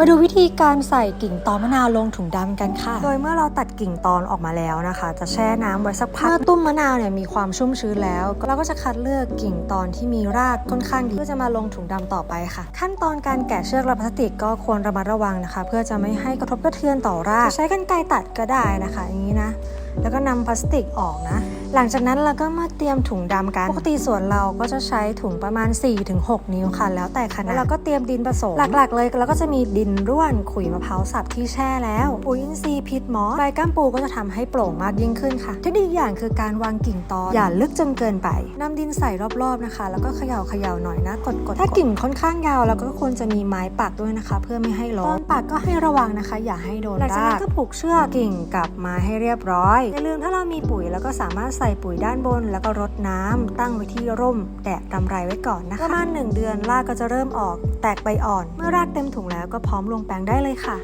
มาดูวิธีการใส่กิ่งตอนมะนาวลงถุงดำกันค่ะ โดยเมื่อเราตัดกิ่งตอนออกมาแล้วนะคะ จะแช่น้ำไว้สักพัก เมื่อตุ้มมะนาวเนี่ยมีความชุ่มชื้นแล้ว เราก็จะคัดเลือกกิ่งตอนที่มีรากค่อนข้างดีเพื่อจะมาลงถุงดำต่อไปค่ะ ขั้นตอนการแกะเชือกและพลาสติกก็ควรระมัดระวังนะคะ เพื่อจะไม่ให้กระทบกระเทือนต่อรากจะใช้กันไกรตัดก็ได้นะคะ อย่างนี้นะ แล้วก็นำพลาสติกออกนะ หลังจากนั้นเราก็มาเตรียมถุงดำกัน ปกติส่วนเราก็จะใช้ถุงประมาณ 4-6 นิ้วค่ะ แล้วแต่ขนาดแล้วเราก็เตรียมดินผสม หลักๆ เลยเราก็จะมีดินร่วนขุยมะพร้าวสับที่แช่แล้วปุ๋ยอินทรีย์ พิษมอสใบก้ามปูก็จะทำให้โปร่งมากยิ่งขึ้นค่ะ เทคนิคอีกอย่างคือการวางกิ่งตอนอย่าลึกจนเกินไปนำดินใส่รอบๆนะคะ แล้วก็เขย่าเขย่าๆหน่อยนะกดๆถ้ากิ่งค่อนข้างยาวเราก็ควรจะมีไม้ปักด้วยนะคะ เพื่อไม่ให้ล้มตอนปักก็ให้ระวังนะคะ อย่าให้โดนหลังจากนั้นก็ผูกเชือกกิ่งกับไม้ให้เรียบร้อยอย่าลืมถ้าเรามีปุ๋ยแล้วก็สามารถใส่ปุ๋ยด้านบน แล้วก็รดน้ำตั้งไว้ที่ร่มแดดกำไรไว้ก่อนนะคะประมาณ1เดือนรากก็จะเริ่มออก แตกใบอ่อน เมื่อรากเต็มถุงแล้วก็พร้อมลงแปลงได้เลยค่ะ